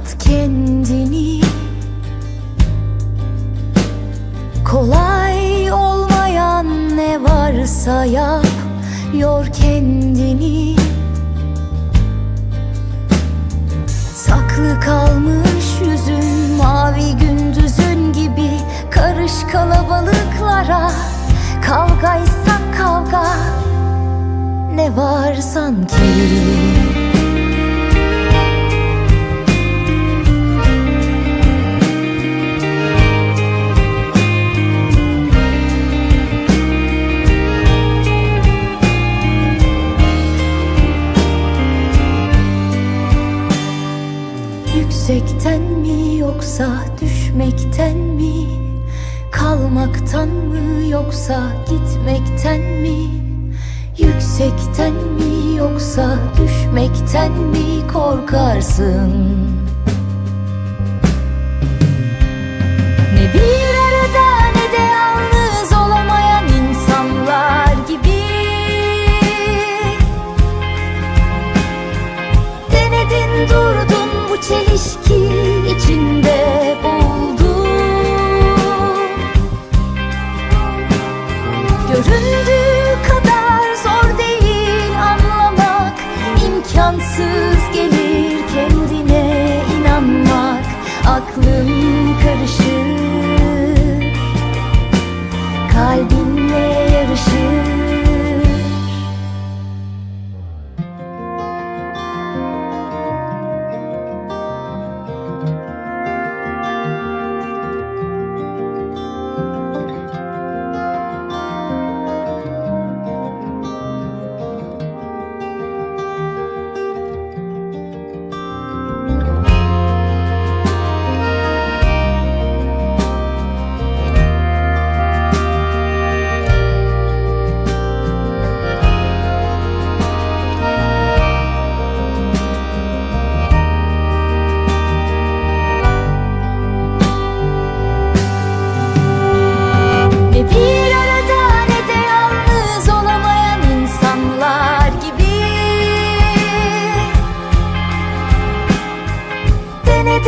Yıprat kendini. Kolay olmayan ne varsa yap Yor kendini. Saklı kalmış yüzün mavi gündüzün gibi Karış kalabalıklara Kavgaysa kavga. Ne var sanki Yüksekten mi yoksa düşmekten mi? Kalmaktan mı yoksa gitmekten mi? Yüksekten mi yoksa düşmekten mi korkarsın? Bu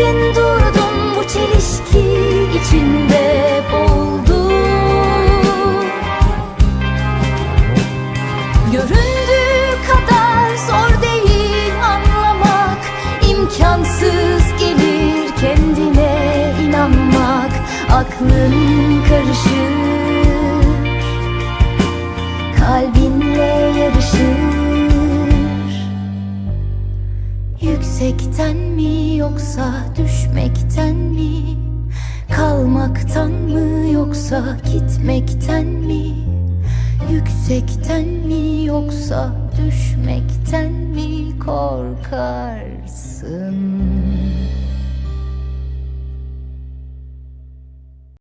Denedin durdun bu çelişki içinde boğuldun Göründüğü kadar zor değil anlamak imkansız gelir kendine inanmak Aklın karışır Kalbinle yarışır Yüksekten mi yoksa düşmekten mi? Kalmaktan mı yoksa gitmekten mi? Yüksekten mi yoksa düşmekten mi korkarsın?